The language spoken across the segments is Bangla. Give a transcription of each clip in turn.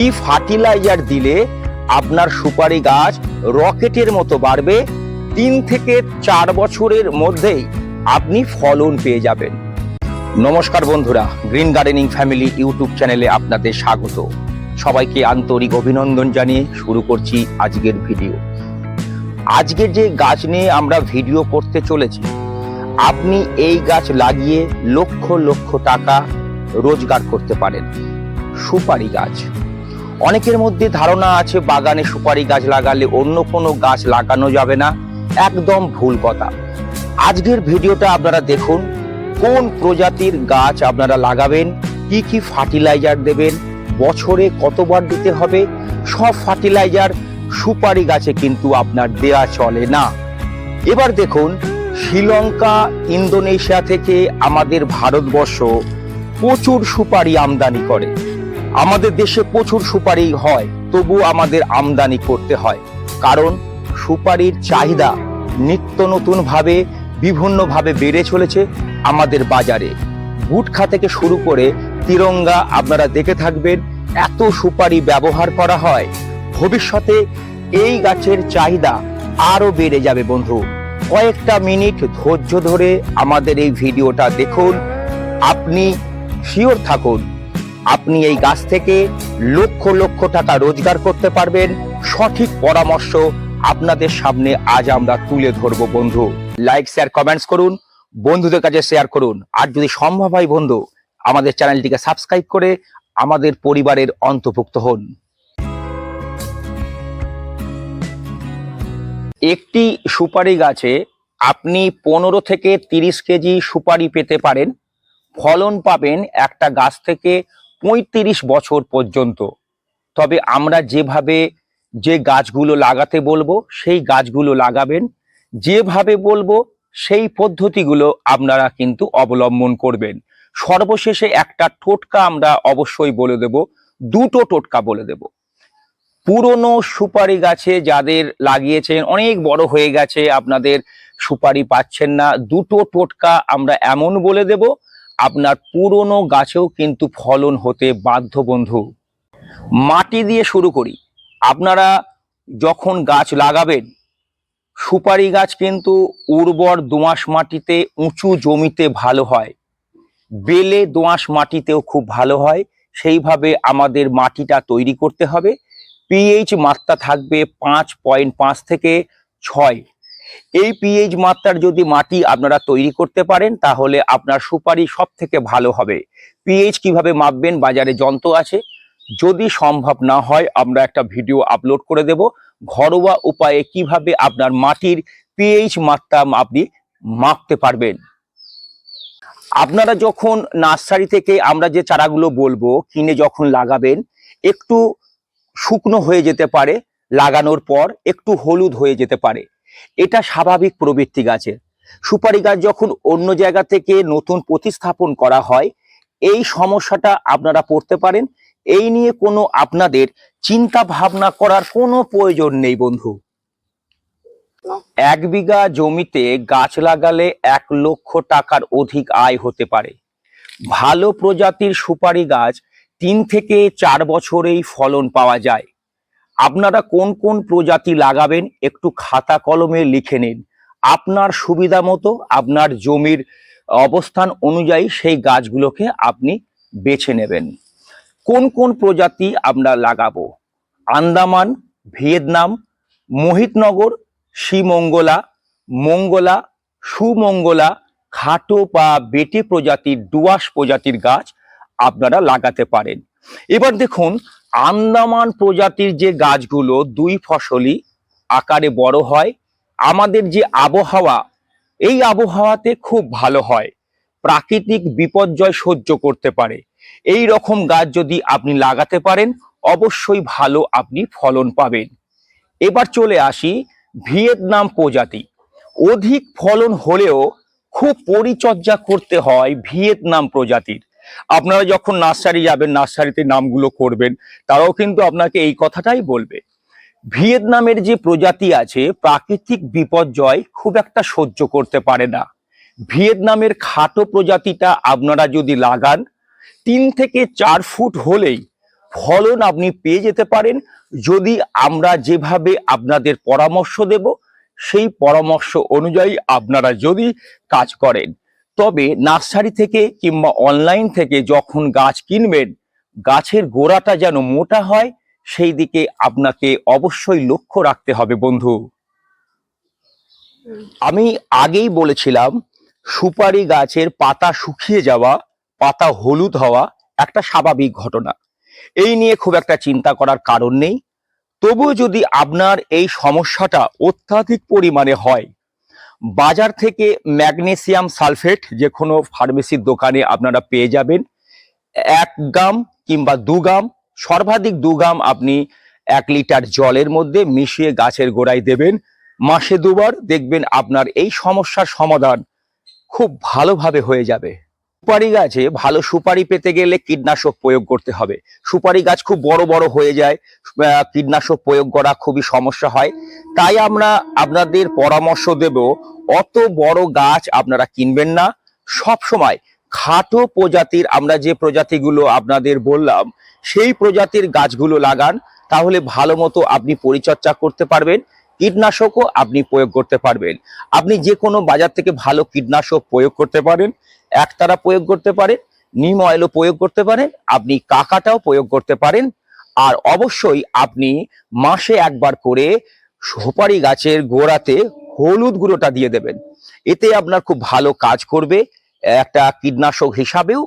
কি ফার্টিলাইজার দিলে আপনার সুপারি গাছ রকেটের মতো বাড়বে। তিন থেকে চার বছরের মধ্যেই আপনি ফলন পেয়ে যাবেন। নমস্কার বন্ধুরা, গ্রিন গার্ডেনিং ফ্যামিলি ইউটিউব চ্যানেলে আপনাদের স্বাগত। সবাইকে আন্তরিক অভিনন্দন জানিয়ে শুরু করছি আজকের ভিডিও। আজকের যে গাছ নিয়ে আমরা ভিডিও করতে চলেছি, আপনি এই গাছ লাগিয়ে লক্ষ লক্ষ টাকা রোজগার করতে পারেন। সুপারি গাছ। অনেকের মধ্যে ধারণা আছে বাগানে সুপারি গাছ লাগালে অন্য কোনো গাছ লাগানো যাবে না। একদম ভুল কথা। আজকের ভিডিওটা আপনারা দেখুন, কোন প্রজাতির গাছ আপনারা লাগাবেন, কি কি ফার্টিলাইজার দেবেন, বছরে কতবার দিতে হবে, সব ফার্টিলাইজার সুপারি গাছে কিন্তু আপনার দেয়া চলে না। এবার দেখুন, শ্রীলঙ্কা, ইন্দোনেশিয়া থেকে আমাদের ভারতবর্ষ প্রচুর সুপারি আমদানি করে। আমাদের দেশে প্রচুর সুপারি হয়, তবু আমাদের আমদানি করতে হয়। কারণ সুপারির চাহিদা নিত্য নতুনভাবে, বিভিন্নভাবে বেড়ে চলেছে আমাদের বাজারে। গুটখা থেকে শুরু করে তিরঙ্গা, আপনারা দেখে থাকবেন এত সুপারি ব্যবহার করা হয়। ভবিষ্যতে এই গাছের চাহিদা আরও বেড়ে যাবে বন্ধু। কয়েকটা মিনিট ধৈর্য ধরে আমাদের এই ভিডিওটা দেখুন। আপনি শিওর থাকুন আপনি এই গাছ থেকে লক্ষ লক্ষ টাকা রোজগার করতে পারবেন। সঠিক পরামর্শ আপনাদের সামনে আজ আমরা তুলে ধরবো বন্ধু। লাইক শেয়ার কমেন্টস করুন, বন্ধুদের কাছে শেয়ার করুন। আর যদি সম্ভব হয় বন্ধু, আমাদের চ্যানেলটিকে সাবস্ক্রাইব করে আমাদের পরিবারের অন্তর্ভুক্ত হন। একটি সুপারি গাছে আপনি পনেরো থেকে তিরিশ কেজি সুপারি পেতে পারেন। ফলন পাবেন একটা গাছ থেকে পঁয়ত্রিশ বছর পর্যন্ত। তবে আমরা যেভাবে যে গাছগুলো লাগাতে বলব, সেই গাছগুলো লাগাবেন। যেভাবে বলব, সেই পদ্ধতিগুলো আপনারা কিন্তু অবলম্বন করবেন। সর্বশেষে একটা টোটকা আমরা অবশ্যই বলে দেব, দুটো টোটকা বলে দেব। পুরনো সুপারি গাছে যাদের লাগিয়েছেন, অনেক বড় হয়ে গেছে, আপনাদের সুপারি পাচ্ছেন না, দুটো টোটকা আমরা এমন বলে দেব আপনার পুরনো গাছেও কিন্তু ফলন হতে বাধ্য বন্ধু। মাটি দিয়ে শুরু করি। আপনারা যখন গাছ লাগাবেন, সুপারি গাছ কিন্তু উর্বর দোঁয়াশ মাটিতে, উঁচু জমিতে ভালো হয়। বেলে দোঁয়াশ মাটিতেও খুব ভালো হয়। সেইভাবে আমাদের মাটিটা তৈরি করতে হবে। পিএইচ মাত্রা থাকবে পাঁচ পয়েন্ট পাঁচ থেকে ছয়। এই পিএইচ মাত্রার যদি মাটি আপনারা তৈরি করতে পারেন, তাহলে আপনার সুপারি সব থেকে ভালো হবে। পিএইচ কীভাবে মাপবেন, বাজারে যন্ত্র আছে। যদি সম্ভব না হয়, আমরা একটা ভিডিও আপলোড করে দেব। ঘরোয়া উপায়ে কীভাবে আপনার মাটির পিএইচ মাত্রা আপনি মাপতে পারবেন। আপনারা যখন নার্সারি থেকে আমরা যে চারাগুলো বলব, কিনে যখন লাগাবেন, একটু শুকনো হয়ে যেতে পারে, লাগানোর পর একটু হলুদ হয়ে যেতে পারে। এটা স্বাভাবিক প্রবৃত্তি গাছের। সুপারি গাছ যখন অন্য জায়গা থেকে নতুন প্রতিস্থাপন করা হয় এই সমস্যাটা আপনারা পড়তে পারেন। এই নিয়ে কোনো আপনাদের চিন্তা ভাবনা করার কোনো প্রয়োজন নেই বন্ধু। এক বিঘা জমিতে গাছ লাগালে এক লক্ষ টাকার অধিক আয় হতে পারে। ভালো প্রজাতির সুপারি গাছ তিন থেকে চার বছরেই ফলন পাওয়া যায়। আপনারা কোন কোন প্রজাতি লাগাবেন একটু খাতা কলমে লিখে নিন। আপনার সুবিধা মতো আপনার জমির অবস্থান অনুযায়ী সেই গাছগুলোকে আপনি বেছে নেবেন। কোন কোন প্রজাতি আমরা লাগাবো? আন্দামান, ভিয়েতনাম, মোহিতনগর, শ্রীমঙ্গলা, মঙ্গলা, সুমঙ্গলা, খাটো বা বেটে প্রজাতির ডুয়াস প্রজাতির গাছ আপনারা লাগাতে পারেন। এবার দেখুন আন্দামান প্রজাতির যে গাছগুলো দুই ফসলি আকারে বড় হয়, আমাদের যে আবহাওয়া, এই আবহাওয়াতে খুব ভালো হয়। প্রাকৃতিক বিপর্যয় সহ্য করতে পারে। এই রকম গাছ যদি আপনি লাগাতে পারেন, অবশ্যই ভালো আপনি ফলন পাবেন। এবার চলে আসি ভিয়েতনাম প্রজাতি। অধিক ফলন হলেও খুব পরিচর্যা করতে হয় ভিয়েতনাম প্রজাতির। আপনারা যখন নার্সারি যাবেন, নার্সারিতে নামগুলো করবেন, তারাও কিন্তু আপনাকে এই কথাটাই বলবে। ভিয়েতনামের যে প্রজাতি আছে, প্রাকৃতিক বিপর্যয় খুব একটা সহ্য করতে পারে না। ভিয়েতনামের খাটো প্রজাতিটা আপনারা যদি লাগান, তিন থেকে চার ফুট হলেই ফলন আপনি পেয়ে যেতে পারেন। যদি আমরা যেভাবে আপনাদের পরামর্শ দেব, সেই পরামর্শ অনুযায়ী আপনারা যদি কাজ করেন তবে নার্সারি থেকে কিংবা অনলাইন থেকে যখন গাছ কিনবেন, গাছের গোড়াটা যেন মোটা হয়, সেই দিকে আপনাকে অবশ্যই লক্ষ্য রাখতে হবে বন্ধু। আমি আগেই বলেছিলাম, সুপারি গাছের পাতা শুকিয়ে যাওয়া, পাতা হলুদ হওয়া একটা স্বাভাবিক ঘটনা। এই নিয়ে খুব একটা চিন্তা করার কারণ নেই। তবুও যদি আপনার এই সমস্যাটা অত্যাধিক পরিমাণে হয় বাজার থেকে ম্যাগনেসিয়াম সালফেট যে কোনো ফার্মেসির দোকানে আপনারা পেয়ে যাবেন। এক গ্রাম কিংবা দু গ্রাম, সর্বাধিক দু গ্রাম আপনি এক লিটার জলের মধ্যে মিশিয়ে গাছের গোড়ায় দেবেন। মাসে দুবার দেখবেন আপনার এই সমস্যার সমাধান খুব ভালোভাবে হয়ে যাবে। সুপারি গাছে ভালো সুপারি পেতে গেলে কীটনাশক প্রয়োগ করতে হবে। সুপারি গাছ খুব বড় বড় হয়ে যায় কীটনাশক প্রয়োগ করা খুবই সমস্যা হয়। তাই আমরা আপনাদের পরামর্শ দেব, অত বড় গাছ আপনারা কিনবেন না। সব সময় খাটো প্রজাতির, আমরা যে প্রজাতিগুলো আপনাদের বললাম, সেই প্রজাতির গাছগুলো লাগান, তাহলে ভালো মতো আপনি পরিচর্যা করতে পারবেন। কীটনাশকও আপনি প্রয়োগ করতে পারবেন। আপনি যে কোনো বাজার থেকে ভালো কীটনাশক প্রয়োগ করতে পারেন, একতারা প্রয়োগ করতে পারেন, নিম অয়েলও প্রয়োগ করতে পারেন, আপনি কাকাটাও প্রয়োগ করতে পারেন, আর অবশ্যই আপনি মাসে একবার করে সুপারি গাছের গোড়াতে হলুদ গুঁড়োটা দিয়ে দেবেন। এতে আপনার খুব ভালো কাজ করবে, একটা কীটনাশক হিসাবেও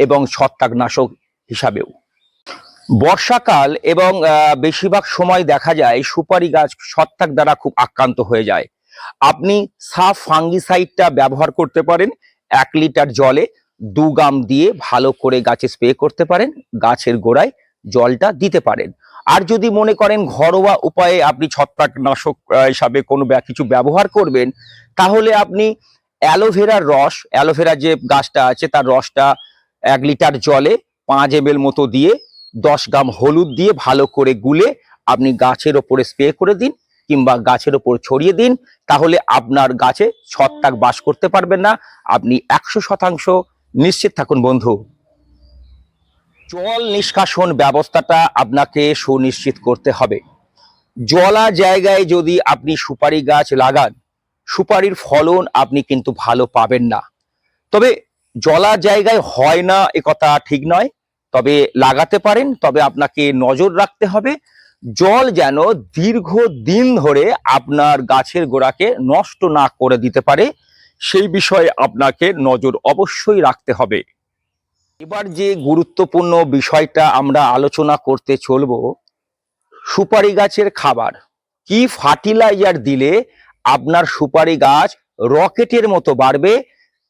এবং ছত্রাকনাশক হিসাবেও। বর্ষাকাল এবং বেশিরভাগ সময় দেখা যায় সুপারি গাছ ছত্রাক দ্বারা খুব আক্রান্ত হয়ে যায়। আপনি সাফ ফাঙ্গিসাইডটা ব্যবহার করতে পারেন, এক লিটার জলে দু গ্রাম দিয়ে ভালো করে গাছে স্প্রে করতে পারেন, গাছের গোড়ায় জলটা দিতে পারেন। আর যদি মনে করেন ঘরোয়া উপায়ে আপনি ছত্রাকনাশক হিসাবে কোনো কিছু ব্যবহার করবেন, তাহলে আপনি অ্যালোভেরার রস অ্যালোভেরা যে গাছটা আছে তার রসটা এক লিটার জলে পাঁচ এম মতো দিয়ে দশ গ্রাম হলুদ দিয়ে ভালো করে গুলে আপনি গাছের ওপরে স্প্রে করে দিন কিংবা গাছের ওপর ছড়িয়ে দিন, তাহলে আপনার গাছে ছত্রাক বাস করতে পারবেন না। আপনি একশো শতাংশ নিশ্চিত থাকুন বন্ধু। জল নিষ্কাশন ব্যবস্থাটা আপনাকে সুনিশ্চিত করতে হবে। জলা জায়গায় যদি আপনি সুপারি গাছ লাগান, সুপারির ফলন আপনি কিন্তু ভালো পাবেন না। তবে জলা জায়গায় হয় না এ কথা ঠিক নয়। তবে লাগাতে পারেন, তবে আপনাকে নজর রাখতে হবে। জল যেন দীর্ঘ দিন ধরে আপনার গাছের গোড়াকে নষ্ট না করে দিতে পারে, সেই বিষয়ে আপনাকে নজর অবশ্যই রাখতে হবে। এবার যে গুরুত্বপূর্ণ বিষয়টা আমরা আলোচনা করতে চলবো, সুপারি গাছের খাবার। কি ফার্টিলাইজার দিলে আপনার সুপারি গাছ রকেটের মতো বাড়বে?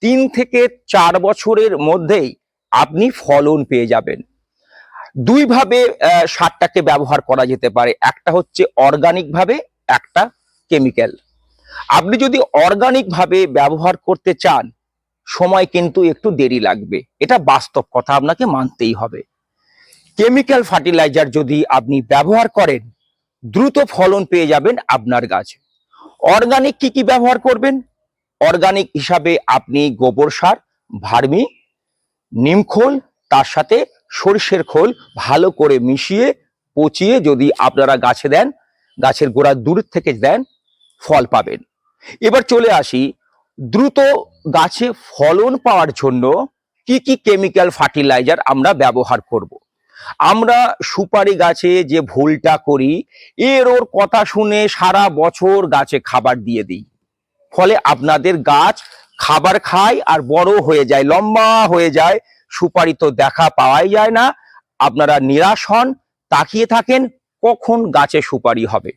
তিন থেকে চার বছরের মধ্যেই আপনি ফলন পেয়ে যাবেন। দুইভাবে সারটাকে ব্যবহার করা যেতে পারে। একটা হচ্ছে অর্গানিক ভাবে, একটা কেমিক্যাল আপনি যদি অর্গানিক ভাবে ব্যবহার করতে চান, সময় কিন্তু একটু দেরি লাগবে। এটা বাস্তব কথা, আপনাকে মানতেই হবে। কেমিক্যাল ফার্টিলাইজার যদি আপনি ব্যবহার করেন, দ্রুত ফলন পেয়ে যাবেন আপনার গাছে। অর্গানিক কি কি ব্যবহার করবেন? অর্গানিক হিসাবে আপনি গোবর সার, ভার্মি নিমখোল তার সাথে সরিষের খোল ভালো করে মিশিয়ে, পচিয়ে যদি আপনারা গাছে দেন, গাছের গোড়া দূর থেকে দেন, ফল পাবেন এবার চলে আসি, দ্রুত গাছে ফলন পাওয়ার জন্য কি কি কেমিক্যাল ফার্টিলাইজার আমরা ব্যবহার করব। আমরা সুপারি গাছে যে ভুলটা করি, এর ওর কথা শুনে সারা বছর গাছে খাবার দিয়ে দিই ফলে আপনাদের গাছ খাবার খায় আর বড় হয়ে যায়, লম্বা হয়ে যায়। সুপারি তো দেখা পাওয়াই যায় না। আপনারা নিরাশ হন, তাকিয়ে থাকেন কখন গাছে সুপারি হবে।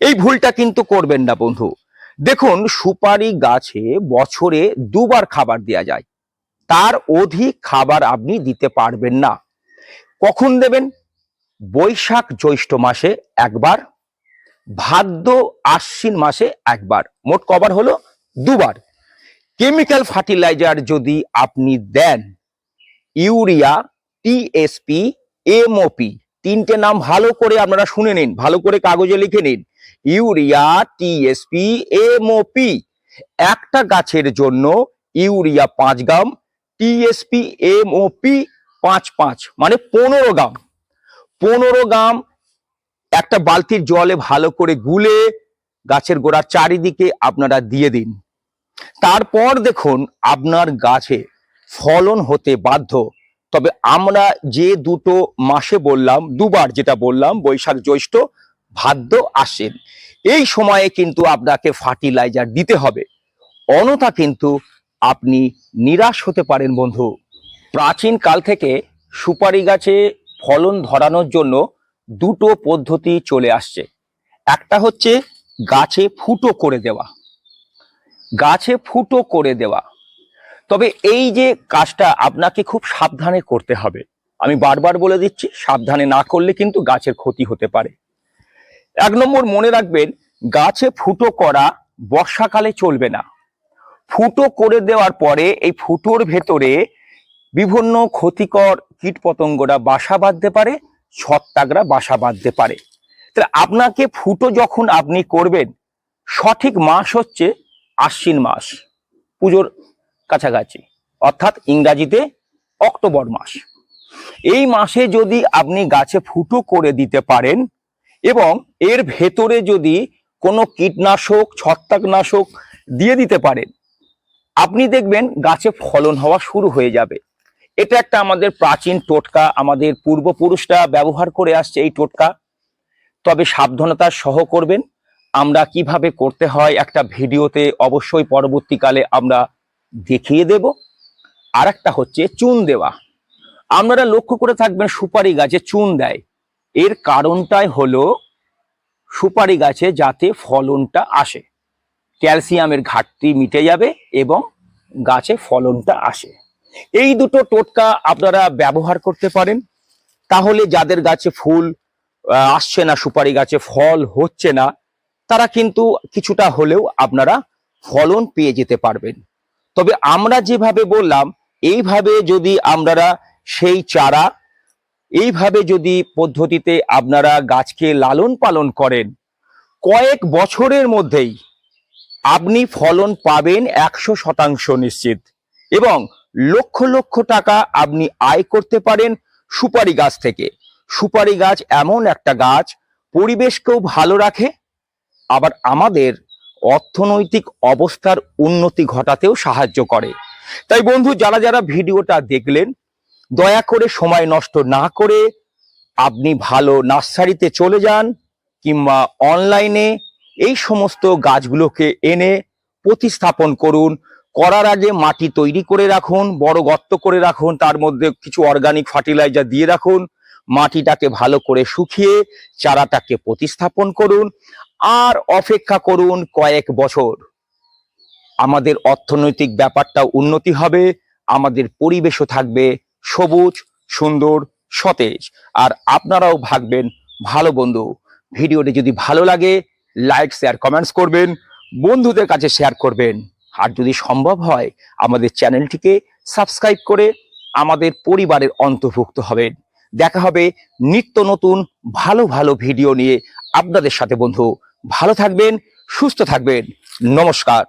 এই ভুলটা কিন্তু করবেন না বন্ধু। দেখুন, সুপারি গাছে বছরে দুবার খাবার দেয়া যায়। তার অধিক খাবার আপনি দিতে পারবেন না। কখন দেবেন? বৈশাখ জ্যৈষ্ঠ মাসে একবার। ভাদ্র আশ্বিন মাসে একবার, মোট কবার হলো? দুবার। কেমিক্যাল ফার্টিলাইজার যদি আপনি দেন, ইউরিয়া, টিএসপি, এমওপি, তিনটে নাম ভালো করে আপনারা শুনে নিন, ভালো করে কাগজে লিখে নিন। ইউরিয়া, টিএসপি, এমওপি, একটা গাছের জন্য ইউরিয়া পাঁচ গ্রাম, টিএসপি, এমওপি পাঁচ পাঁচ মানে পনেরো গ্রাম। পনেরো গ্রাম একটা বালতির জলে ভালো করে গুলে গাছের গোড়ার চারিদিকে আপনারা দিয়ে দিন। তারপর দেখুন আপনার গাছে ফলন হতে বাধ্য। তবে আমরা যে দুটো মাসে বললাম, দুবার যেটা বললাম, বৈশাখ জ্যৈষ্ঠ ভাদ্য আসেন এই সময়ে কিন্তু আপনাকে ফার্টিলাইজার দিতে হবে। অনথা কিন্তু আপনি নিরাশ হতে পারেন বন্ধু। প্রাচীন কাল থেকে সুপারি গাছে ফলন ধরানোর জন্য দুটো পদ্ধতি চলে আসছে। একটা হচ্ছে গাছে ফুটো করে দেওয়া। গাছে ফুটো করে দেওয়া। তবে এই যে কাজটা আপনাকে খুব সাবধানে করতে হবে। আমি বারবার বলে দিচ্ছি, সাবধানে না করলে কিন্তু গাছের ক্ষতি হতে পারে। এক নম্বর মনে রাখবেন, গাছে ফুটো করা বর্ষাকালে চলবে না। ফুটো করে দেওয়ার পরে এই ফুটোর ভেতরে বিভিন্ন ক্ষতিকর কীটপতঙ্গরা বাসা বাঁধতে পারে ছত্রাকরা বাসা বাঁধতে পারে। তাহলে আপনাকে ফুটো যখন আপনি করবেন, সঠিক মাস হচ্ছে আশ্বিন মাস, পুজোর কাছাকাছি, অর্থাৎ ইংরাজিতে অক্টোবর মাস। এই মাসে যদি আপনি গাছে ফুটো করে দিতে পারেন এবং এর ভেতরে যদি কোনো কীটনাশক, ছত্রাকনাশক দিয়ে দিতে পারেন, আপনি দেখবেন গাছে ফলন হওয়া শুরু হয়ে যাবে। এটা একটা আমাদের প্রাচীন টোটকা, আমাদের পূর্বপুরুষরা ব্যবহার করে আসছে এই টোটকা। তবে সাবধানতার সহ করবেন। আমরা কীভাবে করতে হয় একটা ভিডিওতে অবশ্যই পরবর্তীকালে আমরা দেখিয়ে দেব। আর একটা হচ্ছে চুন দেওয়া। আপনারা লক্ষ্য করে থাকবেন সুপারি গাছে চুন দেয়। এর কারণটাই হলো সুপারি গাছে যাতে ফলনটা আসে। ক্যালসিয়ামের ঘাটতি মিটে যাবে এবং গাছে ফলনটা আসে। এই দুটো টোটকা আপনারা ব্যবহার করতে পারেন। তাহলে যাদের গাছে ফুল আসছে না, সুপারি গাছে ফল হচ্ছে না, তারা কিন্তু কিছুটা হলেও আপনারা ফলন পেয়ে যেতে পারবেন। তবে আমরা যেভাবে বললাম, এইভাবে যদি আপনারা সেই চারা, এইভাবে যদি পদ্ধতিতে আপনারা গাছকে লালন পালন করেন, কয়েক বছরের মধ্যেই আপনি ফলন পাবেন একশো শতাংশ নিশ্চিত। এবং লক্ষ লক্ষ টাকা আপনি আয় করতে পারেন সুপারি গাছ থেকে। সুপারি গাছ এমন একটা গাছ, পরিবেশকেও ভালো রাখে, আবার আমাদের অর্থনৈতিক অবস্থার উন্নতি ঘটাতেও সাহায্য করে। তাই বন্ধু, যারা যারা ভিডিওটা দেখলেন, দয়া করে সময় নষ্ট না করে আপনি ভালো নার্সারিতে চলে যান কিংবা অনলাইনে এই সমস্ত গাছগুলোকে এনে প্রতিস্থাপন করুন। করার আগে মাটি তৈরি করে রাখুন, বড় গর্ত করে রাখুন, তার মধ্যে কিছু অর্গানিক ফার্টিলাইজার দিয়ে রাখুন, মাটিটাকে ভালো করে শুকিয়ে চারাটাকে প্রতিস্থাপন করুন, আর অপেক্ষা করুন কয়েক বছর। আমাদের অর্থনৈতিক ব্যাপারটা উন্নতি হবে, আমাদের পরিবেশও থাকবে সবুজ, সুন্দর, সতেজ। আর আপনারাও ভাগবেন ভালো বন্ধু। ভিডিওটি যদি ভালো লাগে লাইক শেয়ার কমেন্টস করবেন, বন্ধুদের কাছে শেয়ার করবেন। আর যদি সম্ভব হয়, আমাদের চ্যানেলটিকে সাবস্ক্রাইব করে আমাদের পরিবারের অন্তর্ভুক্ত হবেন। দেখা হবে নিত্য নতুন, ভালো ভালো ভিডিও নিয়ে আপনাদের সাথে, বন্ধু। ভালো থাকবেন, সুস্থ থাকবেন। নমস্কার।